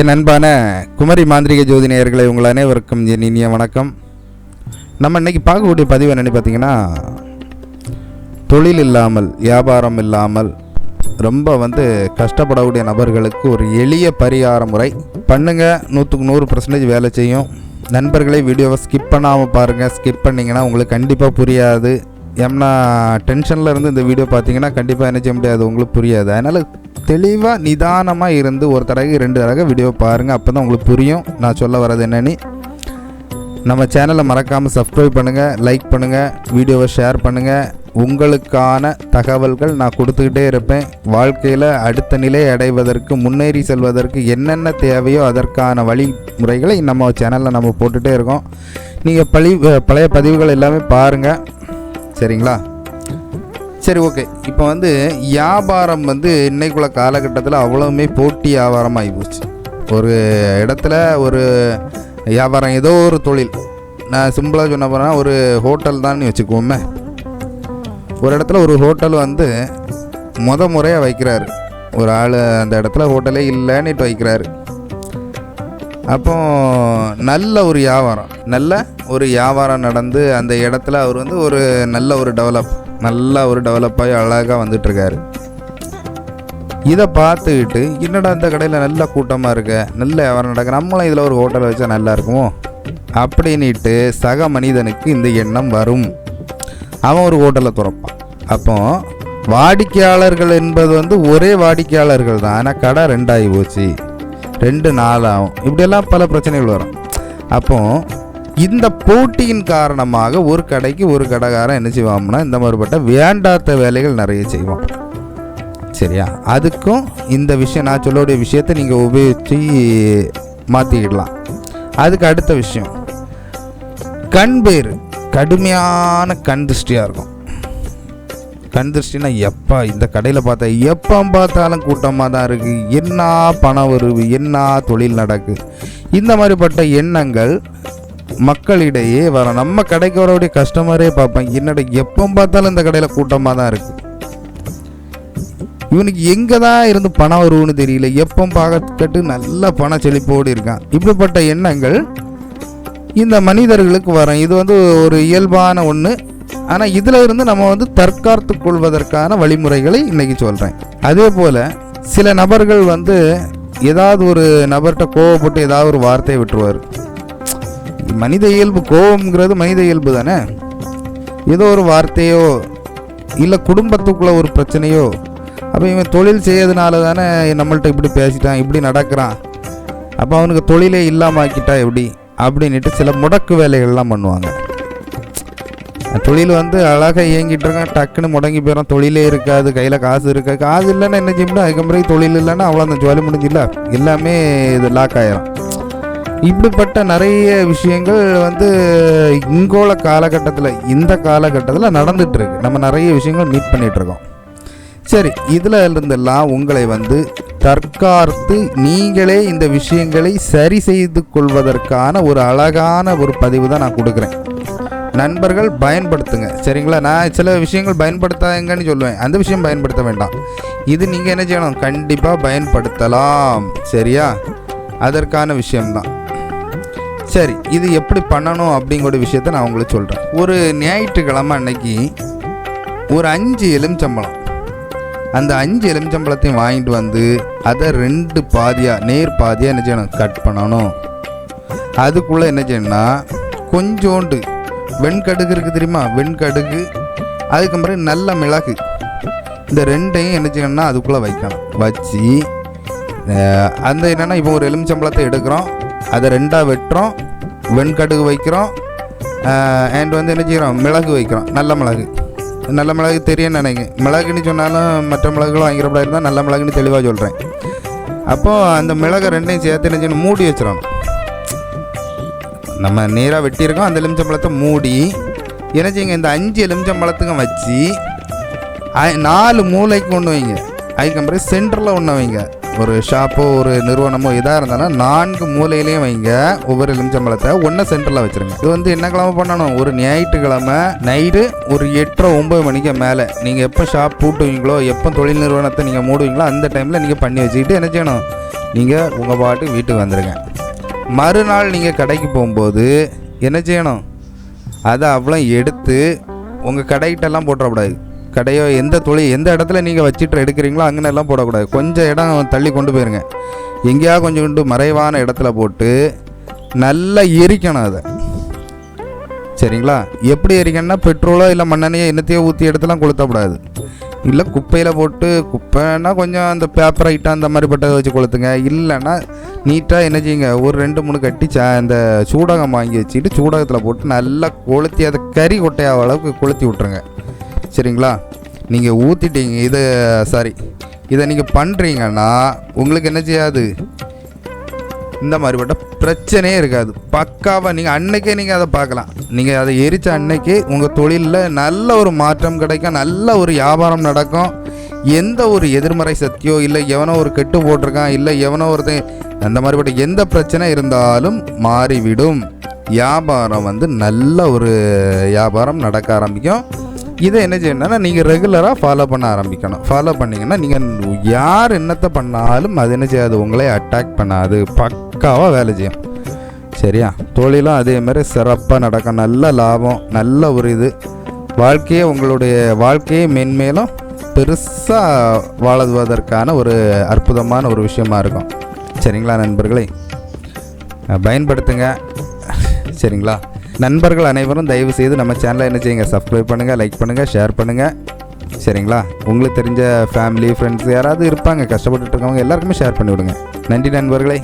என் அன்பான குமரி மாந்திரிக ஜோதிநேயர்களை உங்கள் அனைவருக்கும் என் இனிய வணக்கம். நம்ம இன்னைக்கு பார்க்கக்கூடிய பதிவு என்னென்னு பார்த்தீங்கன்னா தொழில் இல்லாமல் வியாபாரம் இல்லாமல் ரொம்ப வந்து கஷ்டப்படக்கூடிய நபர்களுக்கு ஒரு எளிய பரிகார முறை. பண்ணுங்க நூற்றுக்கு நூறு பர்சன்டேஜ் வேலை செய்யும். நண்பர்களே வீடியோவை ஸ்கிப் பண்ணாமல் பாருங்கள் ஸ்கிப் பண்ணிங்கன்னா உங்களுக்கு கண்டிப்பாக புரியாது. ஏன்னா டென்ஷனில் இருந்து இந்த வீடியோ பார்த்தீங்கன்னா கண்டிப்பாக என்ன செய்ய முடியாது? உங்களுக்கு புரியாது. அதனால் தெளிவாக நிதானமாக இருந்து ஒரு தடவை ரெண்டு தடவை வீடியோ பாருங்கள் அப்போ தான் உங்களுக்கு புரியும். நான் சொல்ல வர்றது என்னன்னு. நம்ம சேனலை மறக்காமல் சப்ஸ்கிரைப் பண்ணுங்கள் லைக் பண்ணுங்கள் வீடியோவை ஷேர் பண்ணுங்கள் உங்களுக்கான தகவல்கள் நான் கொடுத்துக்கிட்டே இருப்பேன். வாழ்க்கையில் அடுத்த நிலை அடைவதற்கு முன்னேறி செல்வதற்கு என்னென்ன தேவையோ அதற்கான வழிமுறைகளை நம்ம சேனலில் நம்ம போட்டுகிட்டே இருக்கோம். நீங்கள் பழி பழைய பதிவுகள் எல்லாமே பாருங்கள் சரிங்களா? சரி ஓகே இப்போ வந்து வியாபாரம் வந்து இன்னைக்குள்ள காலகட்டத்தில் அவ்வளவுமே போட்டி வியாபாரம் ஆகி போச்சு. ஒரு இடத்துல ஒரு வியாபாரம் ஏதோ ஒரு தொழில். நான் சிம்பிளாக சொன்ன போனால் ஒரு ஹோட்டல் தான் வச்சுக்குவோமே ஒரு இடத்துல ஒரு ஹோட்டல் வந்து முத முறையாக வைக்கிறாரு. ஒரு ஆள் அந்த இடத்துல ஹோட்டலே இல்லைன்னுட்டு வைக்கிறாரு. அப்போ நல்ல ஒரு வியாபாரம் நல்ல ஒரு வியாபாரம் நடந்து அந்த இடத்துல அவர் வந்து ஒரு நல்ல ஒரு டெவலப் நல்லா ஒரு டெவலப் ஆகி அழகாக வந்துட்டுருக்காரு. இதை பார்த்துக்கிட்டு என்னடா இந்த கடையில் நல்ல கூட்டமாக இருக்க? நல்ல வியாபாரம் நடக்க நம்மளும் இதில் ஒரு ஹோட்டல் வச்சா நல்லா இருக்குமோ? அப்படின்ட்டு சக மனிதனுக்கு இந்த எண்ணம் வரும். அவன் ஒரு ஹோட்டலை திறப்பான். அப்போ வாடிக்கையாளர்கள் என்பது வந்து ஒரே வாடிக்கையாளர்கள் தான். ஆனால் கடை ரெண்டாகி போச்சு. ரெண்டு நாள் ஆகும் இப்படியெல்லாம் பல பிரச்சனைகள் வரும். அப்போது இந்த போட்டியின் காரணமாக ஒரு கடைக்கு ஒரு கடைக்காரன் என்ன செய்வான்னா இந்த மாதிரிப்பட்ட வேண்டாத வேலைகள் நிறைய செய்வான். சரியா? அதுக்கும் இந்த விஷயம் நான் சொல்லக்கூடிய விஷயத்தை நீங்கள் உபயோகித்து மாற்றிக்கிடலாம் அதுக்கு அடுத்த விஷயம். கண் பேர் கடுமையான கண் திருஷ்டியாக இருக்கும். கண் திருஷ்டினா எப்போ இந்த கடையில் பார்த்தா எப்போ பார்த்தாலும் கூட்டமாக தான் இருக்குது என்ன பணம் வருது என்ன தொழில் நடக்கு. இந்த மாதிரிப்பட்ட எண்ணங்கள் மக்களிடையே வர நம்ம கடைக்கு வரக்கூடிய கஸ்டமரே பார்ப்பேன். என்னடா எப்போ பார்த்தாலும் இந்த கடையில் கூட்டமாக தான் இருக்குது இவனுக்கு எங்கே தான் இருந்து பணம் வரும்னு தெரியல. எப்போ பார்க்கட்டு நல்ல பண செழிப்போடு இருக்கான். இப்படிப்பட்ட எண்ணங்கள் இந்த மனிதர்களுக்கு வரும். இது வந்து ஒரு இயல்பான ஒன்று ஆனால் இதில் இருந்து நம்ம வந்து தற்காத்து கொள்வதற்கான வழிமுறைகளை இன்னைக்கு சொல்கிறேன் அதே போல் சில நபர்கள் வந்து ஏதாவது ஒரு நபர்கிட்ட கோவப்பட்டு ஏதாவது ஒரு வார்த்தையை விட்டுருவார். மனித இயல்பு கோபம்ங்கிறது மனித இயல்பு தானே? ஏதோ ஒரு வார்த்தையோ இல்லை குடும்பத்துக்குள்ள ஒரு பிரச்சனையோ அப்போ இவன் தொழில் செய்யறதுனால தானே நம்மள்ட்ட இப்படி பேசிட்டான் இப்படி நடக்கிறான். அப்போ அவனுக்கு தொழிலே இல்லாமல் ஆக்கிட்டா எப்படி? அப்படின்ட்டு சில முடக்கு வேலைகள்லாம் பண்ணுவாங்க. தொழில் வந்து அழகாக இயங்கிட்டு இருக்கான் டக்குன்னு முடங்கி போயிடும் தொழிலே இருக்காது கையில் காசு இருக்கா காசு இல்லைன்னா என்ன செய்யணும் அதுக்கு தொழில் இல்லைன்னா அவ்வளோ அந்த ஜுவாலி முடிஞ்சில்ல எல்லாமே இது லாக் ஆயிரும். இப்படிப்பட்ட நிறைய விஷயங்கள் வந்து இங்கோல காலகட்டத்தில் இந்த காலகட்டத்தில் நடந்துகிட்ருக்கு நம்ம நிறைய விஷயங்கள் மீட் பண்ணிகிட்ருக்கோம் இருக்கோம் சரி இதில் இருந்தெல்லாம் உங்களை வந்து தற்காத்து நீங்களே இந்த விஷயங்களை சரி செய்து கொள்வதற்கான ஒரு அழகான ஒரு பதிவு தான் நான் கொடுக்குறேன். நண்பர்கள் பயன்படுத்துங்க. சரிங்களா? நான் சில விஷயங்கள் பயன்படுத்தாங்கன்னு சொல்லுவேன். அந்த விஷயம் பயன்படுத்த வேண்டாம். இது நீங்கள் என்ன செய்யணும்? கண்டிப்பாக பயன்படுத்தலாம். சரியா? அதற்கான விஷயம்தான். சரி இது எப்படி பண்ணணும் அப்படிங்கிற விஷயத்த நான் உங்களுக்கு சொல்கிறேன் ஒரு ஞாயிற்றுக்கிழமை அன்னைக்கு ஒரு அஞ்சு எலுமிச்சம்பழம். அந்த அஞ்சு எலுமிச்சம்பழத்தையும் வாங்கிட்டு வந்து அதை ரெண்டு பாதியாக நேர் பாதியாக என்ன செய்யணும்? கட் பண்ணணும். அதுக்குள்ளே என்ன செய்யணும்னா கொஞ்சோண்டு வெண்கடுகு இருக்குது தெரியுமா? வெண்கடுகு அதுக்கு பிறகு நல்ல மிளகு. இந்த ரெண்டையும் என்ன செய்யணும்னா அதுக்குள்ளே வைக்கணும். வச்சு அந்த என்னென்னா இப்போ ஒரு எலுமிச்சம்பழத்தை எடுக்கிறோம். அதை ரெண்டாக வெட்டுறோம் வெண்கடுகு வைக்கிறோம் அண்ட் வந்து என்ன செய்கிறோம் மிளகு வைக்கிறோம். நல்ல மிளகு. நல்ல மிளகு தெரியும் நினைங்க மிளகுன்னு சொன்னாலும் மற்ற மிளகுகளும் வாங்கிறப்படா இருந்தால் நல்ல மிளகுன்னு தெளிவாக சொல்கிறேன் அப்போது அந்த மிளகை ரெண்டையும் சேர்த்து என்ன செய்யணும்? மூடி வச்சிடணும். நம்ம நேராக வெட்டியிருக்கோம். அந்த எலுமிச்சம்பழத்தை மூடி என்ன செய்யுங்க? இந்த அஞ்சு எலுமிச்சம்பழத்துக்கும் வச்சு நாலு மூளைக்கு ஒன்று வைங்க. அதுக்கப்புறம் சென்டரில் ஒன்று வைங்க. ஒரு ஷாப்போ ஒரு நிறுவனமோ இதாக இருந்தாலும் நான்கு மூலையிலையும் வைங்க. ஒவ்வொரு எலுமிச்சம்பழத்தை ஒன்றை சென்டரில் வச்சுருங்க. இது வந்து என்ன கிழமை பண்ணணும்? ஒரு ஞாயிற்றுக்கிழமை நைட்டு ஒரு எட்டரை ஒம்பது மணிக்கு மேலே. நீங்கள் எப்போ ஷாப் பூட்டுவீங்களோ எப்போ தொழில் நிறுவனத்தை நீங்கள் மூடுவீங்களோ அந்த டைமில் நீங்கள் பண்ணி வச்சுக்கிட்டு என்ன செய்யணும்? நீங்கள் உங்கள் பாட்டு வீட்டுக்கு வந்துடுங்க மறுநாள் நீங்கள் கடைக்கு போகும்போது என்ன செய்யணும்? அதை அவ்வளோ எடுத்து உங்கள் கடைகிட்டெல்லாம் போட்டுறக்கூடாது. கடையோ எந்த தொழில் எந்த இடத்துல நீங்கள் வச்சுட்டு எடுக்கிறீங்களோ அங்கே எல்லாம் போடக்கூடாது. கொஞ்சம் இடம் தள்ளி கொண்டு போயிருங்க. எங்கேயா கொஞ்சம் கொண்டு மறைவான இடத்துல போட்டு நல்லா எரிக்கணும் அதை. சரிங்களா? எப்படி எரிக்கணும்னா பெட்ரோலோ இல்லை மண்ணெண்ணையோ என்னத்தையோ ஊற்றி எடுத்துலாம் கொளுத்தக்கூடாது. இல்லை குப்பையில் போட்டு குப்பைன்னா கொஞ்சம் அந்த பேப்பர் ஐட்டம் அந்த மாதிரி பட்டதை வச்சு கொளுத்துங்க. இல்லைன்னா நீட்டாக என்ன செய்யுங்க ஒரு ரெண்டு மூணு கட்டி சா அந்த சூடகம் வாங்கி வச்சுட்டு சூடகத்தில் போட்டு நல்லா கொளுத்தி அதை கறி கொட்டையாக அளவுக்கு கொளுத்தி விட்ருங்க சரிங்களா? நீங்கள் ஊற்றிட்டீங்க இதை சாரி இதை நீங்கள் பண்ணுறீங்கன்னா உங்களுக்கு என்ன செய்யாது? இந்த மாதிரிப்பட்ட பிரச்சனையே இருக்காது. பக்காவாக நீங்கள் அன்னைக்கே நீங்கள் அதை பார்க்கலாம். நீங்கள் அதை எரித்த அன்னைக்கு உங்கள் தொழிலில் நல்ல ஒரு மாற்றம் கிடைக்கும் நல்ல ஒரு வியாபாரம் நடக்கும். எந்த ஒரு எதிர்மறை சக்தியோ இல்லை எவனோ ஒரு கெட்டு போட்டிருக்கான் இல்லை எவனோ ஒருத்தன் அந்த மாதிரிப்பட்ட எந்த பிரச்சனை இருந்தாலும் மாறிவிடும். வியாபாரம் வந்து நல்ல ஒரு வியாபாரம் நடக்க ஆரம்பிக்கும். இதை என்ன செய்யணும்னா நீங்கள் ரெகுலராக ஃபாலோ பண்ண ஆரம்பிக்கணும். ஃபாலோ பண்ணிங்கன்னா நீங்கள் யார் என்னத்தை பண்ணாலும் அது என்ன செய்யாது உங்களே அட்டாக் பண்ணாது. பக்காவாக வேலை செய்யும். சரியா? தொழிலும் அதே மாதிரி சிறப்பாக நடக்கும். நல்ல லாபம் நல்ல ஒரு இது. வாழ்க்கையே உங்களுடைய வாழ்க்கையை மென்மேலும் பெருசாக வாழுவதற்கான ஒரு அற்புதமான ஒரு விஷயமா இருக்கும். சரிங்களா நண்பர்களே? பயன்படுத்துங்க. சரிங்களா? நண்பர்கள் அனைவரும் தயவு செய்து நம்ம சேனலை என்ன செய்யுங்க? சப்ஸ்கிரைப் பண்ணுங்கள் லைக் பண்ணுங்கள் ஷேர் பண்ணுங்கள் சரிங்களா? உங்களுக்கு தெரிஞ்ச ஃபேமிலி ஃப்ரெண்ட்ஸ் யாராவது இருப்பாங்க கஷ்டப்பட்டுட்டு இருக்கவங்க எல்லாருக்குமே ஷேர் பண்ணிவிடுங்க. நன்றி நண்பர்களே.